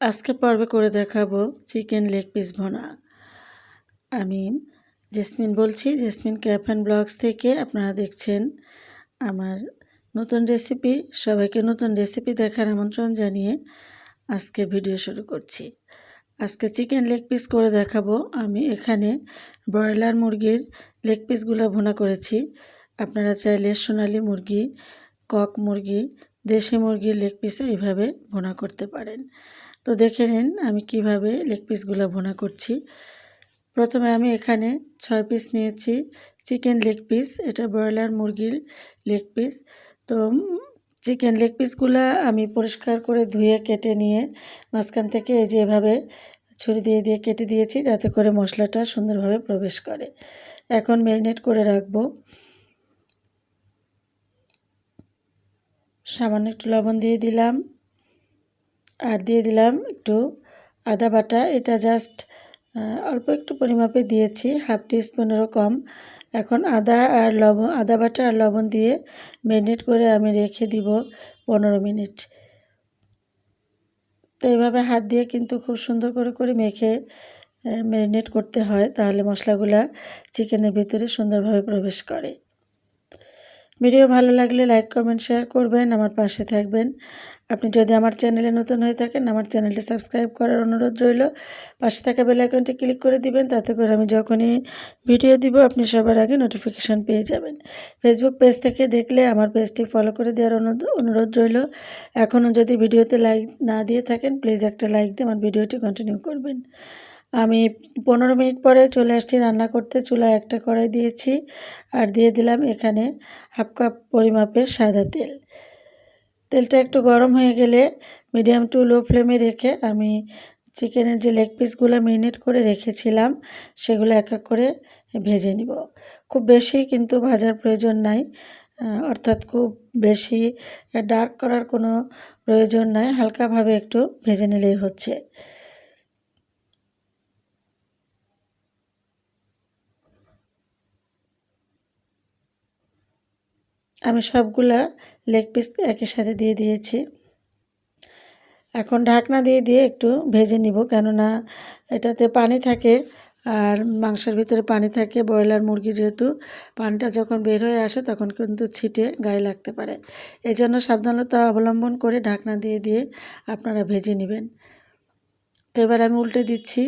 আজকে পর্বে করে দেখাবো চিকেন লেগ পিস ভোনা। আমি জেসমিন বলছি, জেসমিন ক্যাফ অ্যান্ড ব্লগস থেকে আপনারা দেখছেন আমার নতুন রেসিপি। সবাইকে নতুন রেসিপি দেখার আমন্ত্রণ জানিয়ে আজকে ভিডিও শুরু করছি। আজকে চিকেন লেগ পিস করে দেখাবো। আমি এখানে ব্রয়লার মুরগির লেগ পিসগুলো ভোনা করেছি। আপনারা চাইলে সোনালি মুরগি, কক মুরগি, দেশি মুরগির লেগ পিসও এইভাবে ভোনা করতে পারেন। তো দেখে নিন আমি কীভাবে লেগ পিসগুলো ভোনা করছি। প্রথমে আমি এখানে ছয় পিস নিয়েছি। চিকেন লেগ পিস এটা ব্রয়লার মুরগির লেগ পিস তো চিকেন লেগ পিসগুলো আমি পরিষ্কার করে ধুয়ে, কেটে নিয়ে মাঝখান থেকে এই যে এভাবে ছুরি দিয়ে দিয়ে কেটে দিয়েছি যাতে করে মশলাটা সুন্দরভাবে প্রবেশ করে। এখন ম্যারিনেট করে রাখব। সামান্য একটু লবণ দিয়ে দিলাম। আর দিয়ে দিলাম একটু আদা বাটা। এটা জাস্ট অল্প একটু পরিমাপে দিয়েছি, হাফ টিস্পুনেরও কম। এখন আদা আর লবণ, আদা বাটা আর লবণ দিয়ে ম্যারিনেট করে আমি রেখে দিব পনেরো মিনিট। তো এইভাবে হাত দিয়ে কিন্তু খুব সুন্দর করে করে মেখে ম্যারিনেট করতে হয়। তাহলে মশলাগুলা চিকেনের ভিতরে সুন্দরভাবে প্রবেশ করে। ভিডিও ভালো লাগলে লাইক, কমেন্ট, শেয়ার করবেন, আমার পাশে থাকবেন। আপনি যদি আমার চ্যানেলে নতুন হয়ে থাকেন, আমার চ্যানেলটি সাবস্ক্রাইব করার অনুরোধ রইল। পাশে থাকা বেল আইকনটি ক্লিক করে দিবেন, তাতে করে আমি যখনই ভিডিও দিব, আপনি সবার আগে নোটিফিকেশান পেয়ে যাবেন। ফেসবুক পেজ থেকে দেখলে আমার পেজটি ফলো করে দেওয়ার অনুরোধ রইল। এখনও যদি ভিডিওতে লাইক না দিয়ে থাকেন প্লিজ একটা লাইক দিয়ে আমার ভিডিওটি কন্টিনিউ করবেন। আমি পনেরো মিনিট পরে চলে আসছি রান্না করতে। চুলায় একটা কড়াই দিয়েছি আর দিয়ে দিলাম এখানে হাফ কাপ পরিমাপের সাদা তেল। তেলটা একটু গরম হয়ে গেলে মিডিয়াম টু লো ফ্লেমে রেখে আমি চিকেনের যে লেগ পিসগুলো মেরিনেট করে রেখেছিলাম, সেগুলো এক এক করে ভেজে নিব। খুব বেশি কিন্তু ভাজার প্রয়োজন নাই অর্থাৎ খুব বেশি ডার্ক করার কোনো প্রয়োজন নাই, হালকাভাবে একটু ভেজে নিলেই হচ্ছে। সবগুলা লেগ পিস একই সাথে দিয়ে দিয়েছি। এখন ঢাকনা দিয়ে দিয়ে একটু ভেজে নিব, কেননা এটাতে পানি থাকে আর মাংসের ভিতরে পানি থাকে, ব্রয়লার মুরগি যেহেতু পানিটা যখন বের হয়ে আসে তখন কিন্তু ছিটে গায়ে লাগতে পারে। এই জন্য সাবধানতা অবলম্বন করে ঢাকনা দিয়ে দিয়ে আপনারা ভেজে নেবেন। তো এবার আমি উল্টে দিচ্ছি।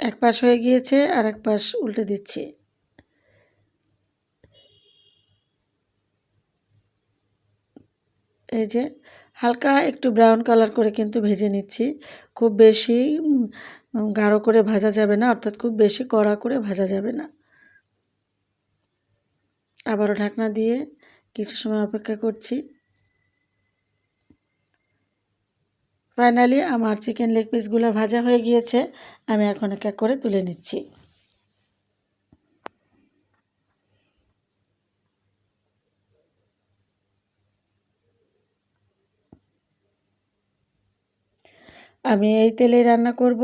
এক পাশ হয়ে গিয়েছে আর এক পাশ উল্টে দিচ্ছি। এই যে হালকা একটু ব্রাউন কালার করে কিন্তু ভেজে নিচ্ছি। খুব বেশি গাঢ় করে ভাজা যাবে না, অর্থাৎ খুব বেশি কড়া করে ভাজা যাবে না। আবারও ঢাকনা দিয়ে কিছু সময় অপেক্ষা করছি। ফাইনালি আমার চিকেন লেগ পিসগুলো ভাজা হয়ে গিয়েছে, আমি এখন এক করে তুলে নিচ্ছি। আমি এই তেলেই রান্না করব।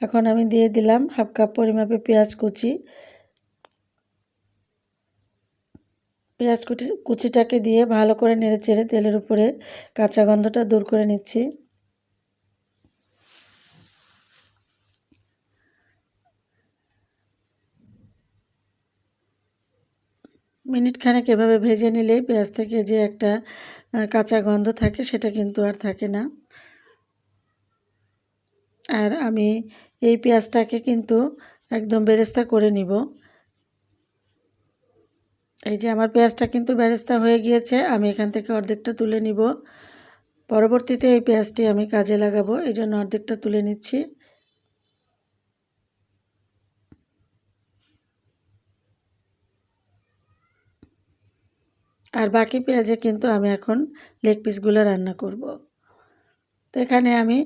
এখন আমি দিয়ে দিলাম হাফ কাপ পরিমাপে পেঁয়াজ কুচি। পেঁয়াজ কুচি, কুচিটাকে দিয়ে ভালো করে নেড়ে চেড়ে তেলের উপরে কাঁচা গন্ধটা দূর করে নিচ্ছি। মিনিট খানেক এভাবে ভেজে নিলেই পেঁয়াজ থেকে যে একটা কাঁচা গন্ধ থাকে সেটা কিন্তু আর থাকে না। আর আমি এই পেঁয়াজটাকে কিন্তু একদম বেরেস্তা করে নিব। এই যে আমার পেঁয়াজটা কিন্তু বেরেস্তা হয়ে গিয়েছে, আমি এখান থেকে অর্ধেকটা তুলে নিব। পরবর্তীতে এই পেঁয়াজটি আমি কাজে লাগাবো, এই জন্য অর্ধেকটা তুলে নিচ্ছি। আর বাকি পেঁয়াজে কিন্তু আমি এখন লেগ পিসগুলো রান্না করব। তো এখানে আমি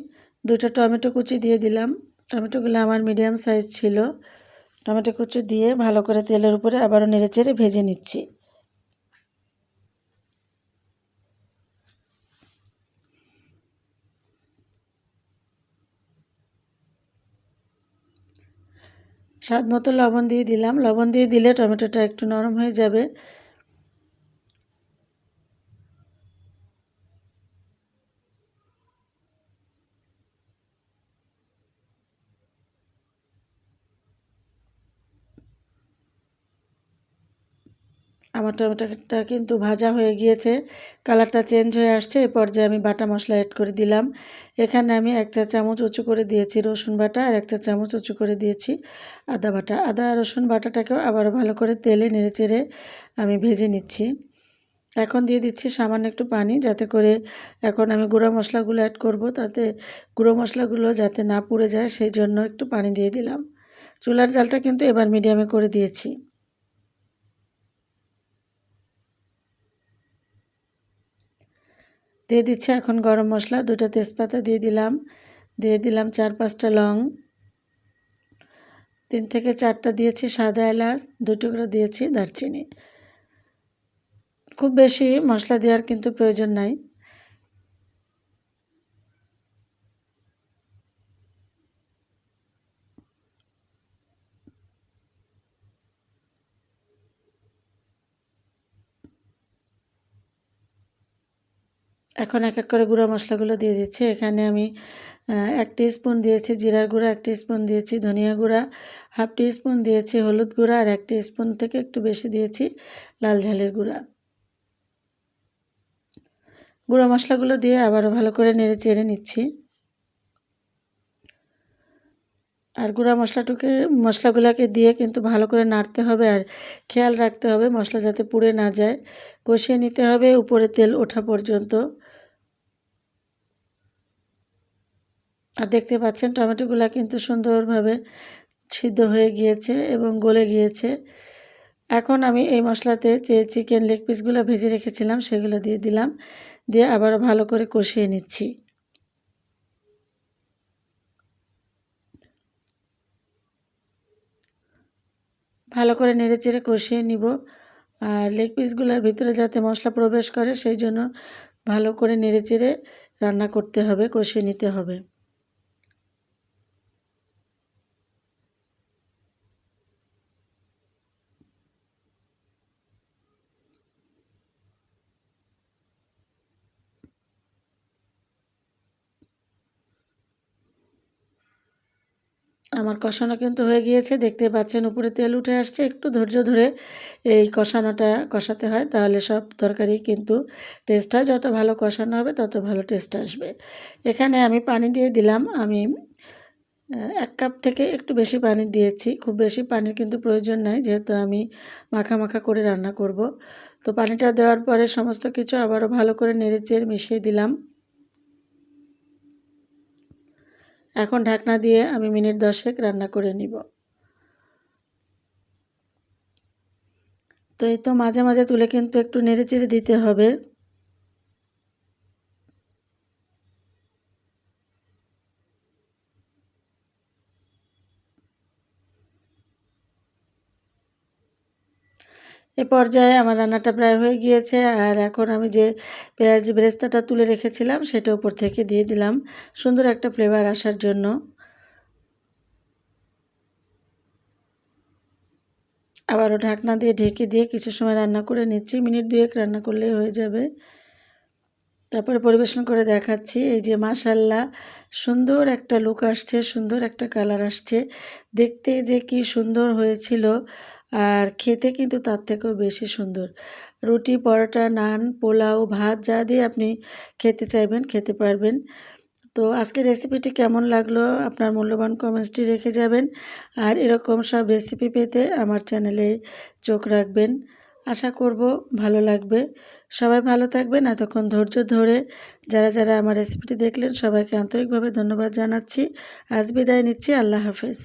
দুটো টমেটো কুচি দিয়ে দিলাম। টমেটোগুলো আমার মিডিয়াম সাইজ ছিল। টমেটো কুচি দিয়ে ভালো করে তেলের উপরে আবারও নেড়ে চেড়ে ভেজে নিচ্ছি। স্বাদ মতো লবণ দিয়ে দিলাম। লবণ দিয়ে দিলে টমেটোটা একটু নরম হয়ে যাবে। আমার টমেটোটা কিন্তু ভাজা হয়ে গিয়েছে, কালারটা চেঞ্জ হয়ে আসছে, এ পর্যায়ে আমি বাটা মশলা অ্যাড করে দিলাম। এখানে আমি এক চা চামচ উঁচু করে দিয়েছি রসুন বাটা আর এক চা চামচ উঁচু করে দিয়েছি আদা বাটা। আদা রসুন বাটাটাকেও আবারও ভালো করে তেলে নেড়ে চেড়ে আমি ভেজে নিচ্ছি। এখন দিয়ে দিচ্ছি সামান্য একটু পানি যাতে করে এখন আমি গুঁড়ো মশলাগুলো অ্যাড করব, তাতে গুঁড়ো মশলাগুলো যাতে না পুড়ে যায়, সেই জন্য একটু পানি দিয়ে দিলাম। চুলার জালটা কিন্তু এবার মিডিয়ামে করে দিয়েছি। দিয়ে দিচ্ছি এখন গরম মশলা দুটা তেজপাতা দিয়ে দিলাম। দিয়ে দিলাম চার পাঁচটা লং। তিন থেকে চারটা দিয়েছি সাদা এলাচ দু টুকরো দিয়েছি দারচিনি। খুব বেশি মশলা দেওয়ার কিন্তু প্রয়োজন নাই। এখন এক এক করে গুঁড়া মশলাগুলো দিয়ে দিচ্ছি। এখানে আমি এক স্পুন দিয়েছি জিরার গুঁড়া, এক স্পুন দিয়েছি ধনিয়া গুঁড়া হাফ স্পুন দিয়েছি হলুদ গুঁড়া আর এক স্পুন থেকে একটু বেশি দিয়েছি লাল ঝালের গুঁড়া। গুঁড়ো মশলাগুলো দিয়ে আবারও ভালো করে নেড়ে চেড়ে নিচ্ছি। আর গুঁড়া মশলাটুকে, মশলাগুলোকে দিয়ে কিন্তু ভালো করে নাড়তে হবে আর খেয়াল রাখতে হবে মশলা যাতে পুড়ে না যায়। কষিয়ে নিতে হবে উপরে তেল ওঠা পর্যন্ত। আর দেখতে পাচ্ছেন টমেটোগুলো কিন্তু সুন্দরভাবে সিদ্ধ হয়ে গিয়েছে এবং গলে গিয়েছে। এখন আমি এই মশলাতে যে চিকেন লেগ পিসগুলো ভেজে রেখেছিলাম সেগুলো দিয়ে দিলাম। দিয়ে আবার ভালো করে কষিয়ে নিচ্ছি। ভালো করে নেড়েচেড়ে কষিয়ে নিব। আর লেগ পিসগুলোর ভিতরে যাতে মশলা প্রবেশ করে, সেই জন্য ভালো করে নেড়েচেড়ে রান্না করতে হবে, কষিয়ে নিতে হবে। আমার কষানো কিন্তু হয়ে গিয়েছে দেখতে পাচ্ছেন উপরে তেল উঠে আসছে, একটু ধৈর্য ধরে এই কষানোটা কষাতে হয়, তাহলে সব তরকারি কিন্তু টেস্ট হয়, যত ভালো কষানো হবে তত ভালো টেস্ট আসবে। এখানে আমি পানি দিয়ে দিলাম, আমি এক কাপ থেকে একটু বেশি পানি দিয়েছি, খুব বেশি পানির কিন্তু প্রয়োজন নাই, যেহেতু আমি মাখা মাখা করে রান্না করব। তো পানিটা দেওয়ার পরে সমস্ত কিছু আবারও ভালো করে নেড়ে চেড়ে মিশিয়ে দিলাম। এখন ঢাকনা দিয়ে আমি মিনিট দশেক রান্না করে নিব। তো এই তো মাঝে মাঝে তুলে কিন্তু একটু নেড়ে চেড়ে দিতে হবে। এ পর্যায়ে আমার রান্নাটা প্রায় হয়ে গিয়েছে আর এখন আমি যে পেঁয়াজ বেরেস্তাটা তুলে রেখেছিলাম সেটা উপর থেকে দিয়ে দিলাম সুন্দর একটা ফ্লেভার আসার জন্য। আবারও ঢাকনা দিয়ে ঢেকে দিয়ে কিছু সময় রান্না করে নিচ্ছি। মিনিট দুয়েক রান্না করলেই হয়ে যাবে। তারপরে পরিবেশন করে দেখাচ্ছি। এই যে মাশাল্লাহ, সুন্দর একটা লুক আসছে, সুন্দর একটা কালার আসছে। দেখতে যে কি সুন্দর হয়েছিল আর খেতে কিন্তু তার থেকেও বেশি সুন্দর। রুটি, পরোটা, নান, পোলাও, ভাত যা দিয়ে আপনি খেতে চাইবেন, খেতে পারবেন। তো আজকের রেসিপিটি কেমন লাগল আপনার মূল্যবান কমেন্টসটি রেখে যাবেন। আর এরকম সব রেসিপি পেতে আমার চ্যানেলে চোখ রাখবেন। আশা করব ভালো লাগবে। সবাই ভালো থাকবেন। এতক্ষণ ধৈর্য ধরে যারা যারা আমার রেসিপিটি দেখলেন, সবাইকে আন্তরিকভাবে ধন্যবাদ জানাচ্ছি। আজ বিদায় নিচ্ছি। আল্লাহ হাফেজ।